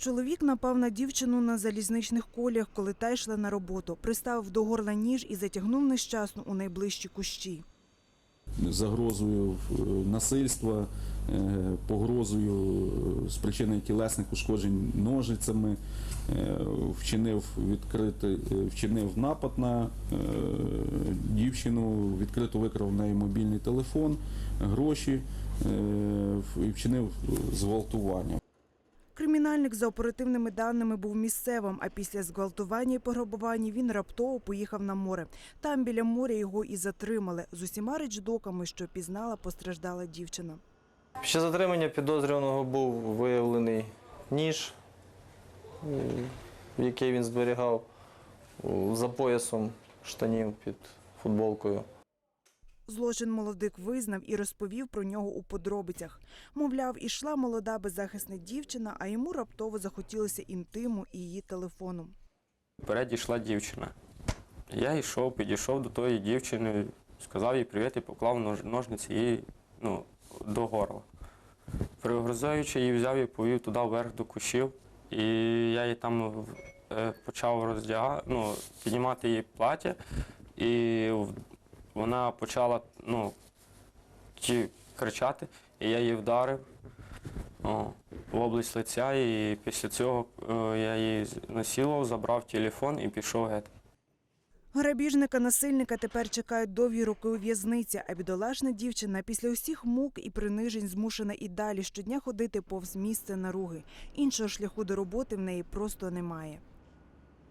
Чоловік напав на дівчину на залізничних коліях, коли та йшла на роботу. Приставив до горла ніж і затягнув нещасну у найближчі кущі. загрозою е, насильства, е, погрозою е, спричинення тілесних ушкоджень ножицями, вчинив відкритий, вчинив напад на дівчину, відкрито викрав в неї мобільний телефон, гроші і вчинив зґвалтування. Кримінальник за оперативними даними був місцевим, а після зґвалтування і пограбування він раптово поїхав на море. Там біля моря його і затримали з усіма речдоками, що пізнала постраждала дівчина. Після затримання підозрюваного був виявлений ніж, який він зберігав за поясом штанів під футболкою. Злочин молодик визнав і розповів про нього у подробицях. Мовляв, ішла молода беззахисна дівчина, а йому раптово захотілося інтиму і її телефону. Вперед йшла дівчина. Я йшов, підійшов до тої дівчини, сказав їй привіт і поклав ножниці їй ну, до горла. Пригрозаючи її, взяв і повів туди вверх до кущів. І я її там е, почав роздягати, ну, піднімати її плаття, і вона почала ну, ті, кричати, і я її вдарив о, в область лиця, і після цього е, я її насилував, забрав телефон і пішов геть. Грабіжника насильника тепер чекають довгі роки у в'язниці, а бідолашна дівчина після усіх мук і принижень змушена і далі щодня ходити повз місце наруги. Іншого шляху до роботи в неї просто немає.